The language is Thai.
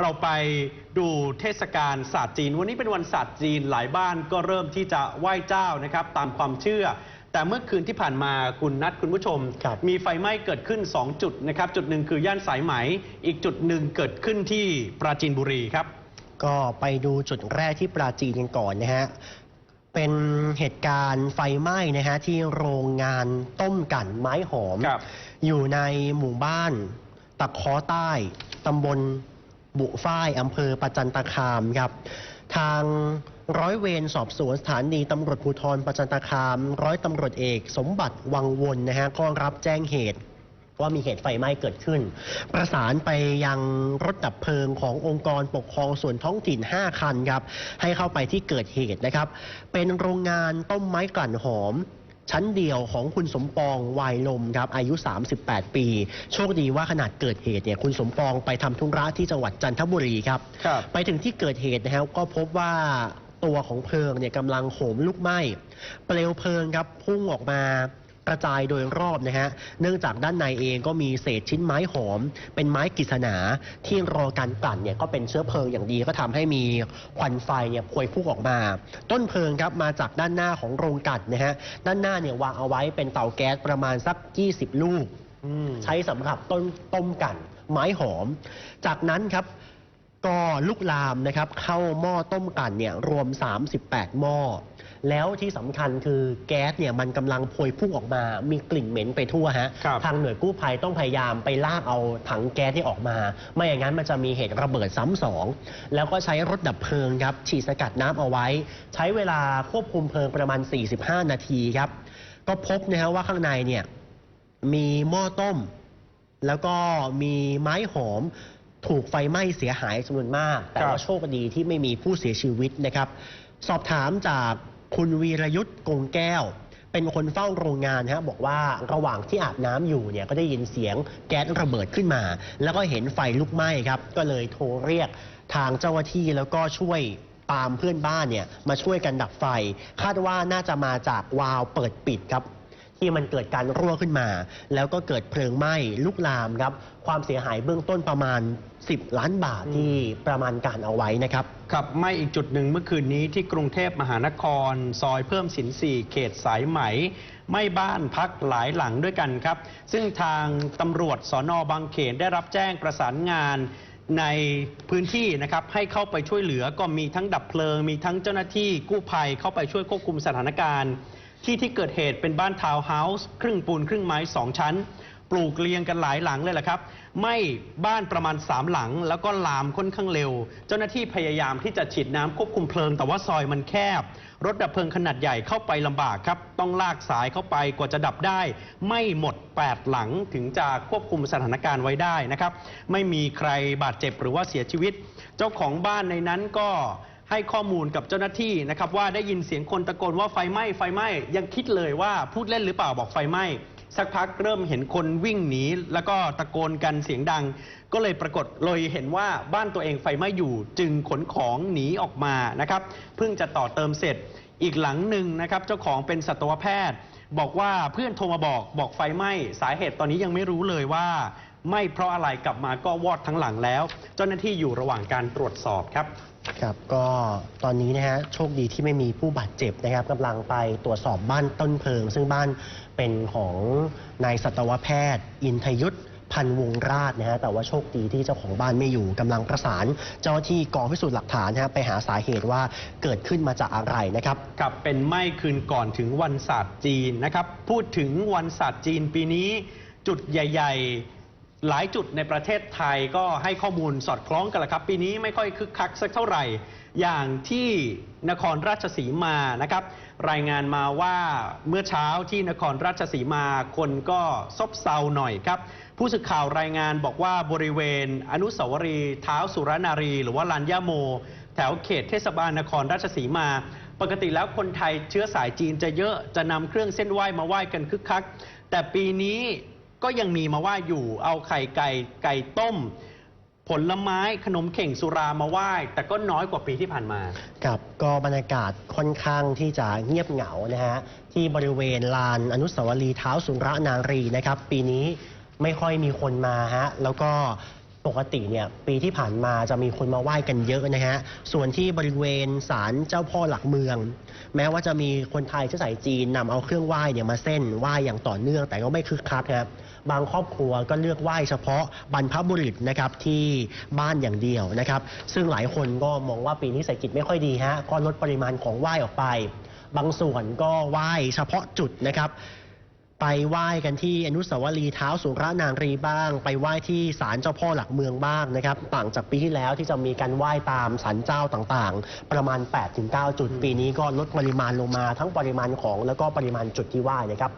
เราไปดูเทศกาลศาสตร์จีน วันนี้เป็นวันศาสตร์จีนหลายบ้านก็เริ่มที่จะไหว้เจ้านะครับ ตามความเชื่อ แต่เมื่อคืนที่ผ่านมาคุณนัดคุณผู้ชม ครับ มีไฟไหม้เกิดขึ้น 2 จุดนะครับ จุดหนึ่งคือย่านสายไหม อีกจุดหนึ่งเกิดขึ้นที่ปราจีนบุรีครับ ก็ไปดูจุดแรกที่ปราจีนกันก่อนนะฮะ เป็นเหตุการณ์ไฟไหม้นะฮะที่โรงงานต้มกั่นไม้หอม ครับ อยู่ในหมู่บ้านตะเคอใต้ตำบล บุฝ้ายอำเภอประจันตคามครับทางร้อยเวรสอบสวนสถานีตำรวจภูธรประจันตคาม ร้อยตำรวจเอก สมบัติวังวนนะฮะก็รับแจ้งเหตุว่ามีเหตุไฟไหม้เกิดขึ้น ประสานไปยังรถดับเพลิงขององค์กรปกครองส่วนท้องถิ่น 5 คันครับ ให้เข้าไปที่เกิดเหตุนะครับ เป็นโรงงานต้มไม้กลั่นหอม ชั้นเดียวของคุณสมปองวายลมครับอายุ 38 ปี โชคดีว่าขนาดเกิดเหตุเนี่ยคุณสมปองไปทำธุระที่จังหวัดจันทบุรีครับครับไปถึงที่เกิดเหตุนะครับก็พบว่าตัวของเพลิงเนี่ยกำลังโหมลุกไหม้เปลวเพลิงครับพุ่งออกมาก ระจายโดยรอบนะฮะเนื่องจากด้านในเองก็มีเศษชิ้นไม้หอม เป็นไม้กฤษณาที่รอการกลั่นเนี่ยก็เป็นเชื้อเพลิงอย่างดีก็ทำให้มีควันไฟเนี่ยพวยพุ่งออกมา ต้นเพลิงครับมาจากด้านหน้าของโรงกลั่นนะฮะด้านหน้าเนี่ยวางเอาไว้เป็นเตาแก๊สประมาณสัก 20 ลูกใช้สำหรับต้นต้มกัน ไม้หอม จากนั้นครับ ก็ลุกลามนะครับเข้าหม้อต้มกันเนี่ยรวม 38 หม้อ แล้วที่สำคัญคือแก๊สเนี่ยมันกำลังพวยพุ่งออกมา มีกลิ่นเหม็นไปทั่วฮะ ครับ ทางหน่วยกู้ภัยต้องพยายามไปลากเอาถังแก๊สที่ออกมา ไม่อย่างนั้นมันจะมีเหตุระเบิดซ้ำสอง แล้วก็ใช้รถดับเพลิงครับฉีดสกัดน้ำเอาไว้ ใช้เวลาควบคุมเพลิงประมาณ 45 นาทีครับ ก็พบนะฮะว่าข้างในเนี่ยมีหม้อต้ม แล้วก็มีไม้หอม ถูกไฟไหม้เสียหายจำนวนมาก แต่ครับว่าโชคดีที่ไม่มีผู้เสียชีวิตนะครับ สอบถามจากคุณวีรยุทธ์กงแก้ว เป็นคนเฝ้าโรงงานฮะบอกว่าระหว่างที่อาบน้ำอยู่เนี่ยก็ได้ยินเสียงแก๊สระเบิดขึ้นมา แล้วก็เห็นไฟลุกไหม้ครับ ก็เลยโทรเรียกทางเจ้าหน้าที่แล้วก็ช่วยตามเพื่อนบ้านเนี่ยมาช่วยกันดับไฟ คาดว่าน่าจะมาจากวาล์วเปิดปิดครับ ที่มันเกิดการรั่วขึ้นมา แล้วก็เกิดเพลิงไหม้ลุกลามครับ ความเสียหายเบื้องต้นประมาณ 10 ล้านบาทที่ประมาณการเอาไว้นะครับ ครับไหม่อีกจุดหนึ่งเมื่อคืนนี้ที่กรุงเทพมหานคร ซอยเพิ่มสินสี่เขตสายไหมไหม่บ้านพักหลายหลังด้วยกันครับ ซึ่งทางตำรวจสอนอบางเขนได้รับแจ้งประสานงานในพื้นที่นะครับให้เข้าไปช่วยเหลือก็มีทั้งดับเพลิง มีทั้งเจ้าหน้าที่กู้ภัยเข้าไปช่วยควบคุมสถานการณ์ ที่ที่เกิดเหตุเป็นบ้านทาวน์เฮาส์ครึ่งปูนครึ่งไม้สองชั้น ปลูกเรียงกันหลายหลังเลยแหละครับ ไม่บ้านประมาณ 3 หลัง แล้วก็ลามค่อนข้างเร็ว เจ้าหน้าที่พยายามที่จะฉีดน้ำควบคุมเพลิง แต่ว่าซอยมันแคบ รถดับเพลิงขนาดใหญ่เข้าไปลำบากครับ ต้องลากสายเข้าไปกว่าจะดับได้ ไม่หมด 8 หลังถึงจะควบคุมสถานการณ์ไว้ได้นะครับ ไม่มีใครบาดเจ็บหรือว่าเสียชีวิต เจ้าของบ้านในนั้นก็ ให้ข้อมูลกับเจ้าหน้าที่นะครับว่าได้ยินเสียงคนตะโกนว่าไฟไหม้ไฟไหม้ยังคิดเลยว่าพูดเล่นหรือเปล่าบอกไฟไหม้สักพักเริ่มเห็นคนวิ่งหนีแล้วก็ตะโกนกันเสียงดัง ก็เลยปรากฏเลยเห็นว่าบ้านตัวเองไฟไหม้อยู่จึงขนของหนีออกมานะครับเพิ่งจะต่อเติมเสร็จอีกหลังหนึ่งนะครับเจ้าของเป็นสัตวแพทย์ บอกว่าเพื่อนโทรมาบอกบอกไฟไหม้สาเหตุตอนนี้ยังไม่รู้เลยว่า ไหม้เพราะอะไรกลับมาก็วอดทั้งหลังแล้ว เจ้าหน้าที่อยู่ระหว่างการตรวจสอบครับ ครับก็ตอนนี้นะฮะโชคดีที่ไม่มีผู้บาดเจ็บนะครับกำลังไปตรวจสอบบ้านต้นเพลิง ซึ่งบ้านเป็นของนายสัตวแพทย์ อินทยุทธพันวงราชนะฮะแต่ว่าโชคดีที่เจ้าของบ้านไม่อยู่กำลังประสาน เจ้าหน้าที่กองพิสูจน์หลักฐานนะฮะไปหาสาเหตุว่าเกิดขึ้นมาจากอะไรนะครับกับเป็นไหม้คืนก่อนถึงวันศาสตร์จีนนะครับพูดถึงวันศาสตร์จีนปีนี้จุดใหญ่ ๆ หลายจุดในประเทศไทยก็ให้ข้อมูลสอดคล้องกันละครับ ปีนี้ไม่ค่อยคึกคักสักเท่าไหร่ อย่างที่นครราชสีมานะครับ รายงานมาว่าเมื่อเช้าที่นครราชสีมาคนก็ซบเซาหน่อยครับ ผู้สื่อข่าวรายงานบอกว่าบริเวณอนุสาวรีย์เท้าสุรนารี หรือว่าลานย่าโม แถวเขตเทศบาลนครราชสีมา ปกติแล้วคนไทยเชื้อสายจีนจะเยอะจะนำเครื่องเส้นไหว้มาไหว้กันคึกคัก แต่ปีนี้ ก็ยังมีมาไหว้อยู่เอาไข่ไก่ไก่ต้ม ผลไม้ขนมเข่งสุรามาไหว้แต่ก็น้อยกว่าปีที่ผ่านมาครับก็บรรยากาศค่อนข้างที่จะเงียบเหงานะฮะที่บริเวณลานอนุสาวรีย์เท้าสุรนารีนะครับ ปีนี้ไม่ค่อยมีคนมาฮะแล้วก็ปกติเนี่ยปีที่ผ่านมาจะมีคนมาไหว้กันเยอะนะฮะ ส่วนที่บริเวณศาลเจ้าพ่อหลักเมือง แม้ว่าจะมีคนไทยเชื้อสายจีนนำเอาเครื่องไหว้เนี่ยมาเส้นไหว้อย่างต่อเนื่อง แต่ก็ไม่คึกคักครับ บางครอบครัวก็เลือกไหว้เฉพาะบรรพบุรุษนะครับที่บ้านอย่างเดียวนะครับ ซึ่งหลายคนก็มองว่าปีนี้เศรษฐกิจไม่ค่อยดีฮะก็ลดปริมาณของไหว้ออกไป บางส่วนก็ไหว้เฉพาะจุดนะครับไปไหว้กันที่อนุสาวรีย์เท้าสุรนางรีบ้าง ไปไหว้ที่ศาลเจ้าพ่อหลักเมืองบ้างนะครับ ต่างจากปีที่แล้วที่จะมีการไหว้ตามศาลเจ้าต่างๆ ประมาณ 8-9 จุด ปีนี้ก็ลดปริมาณลงมาทั้งปริมาณของแล้วก็ปริมาณจุดที่ไหว้นะครับ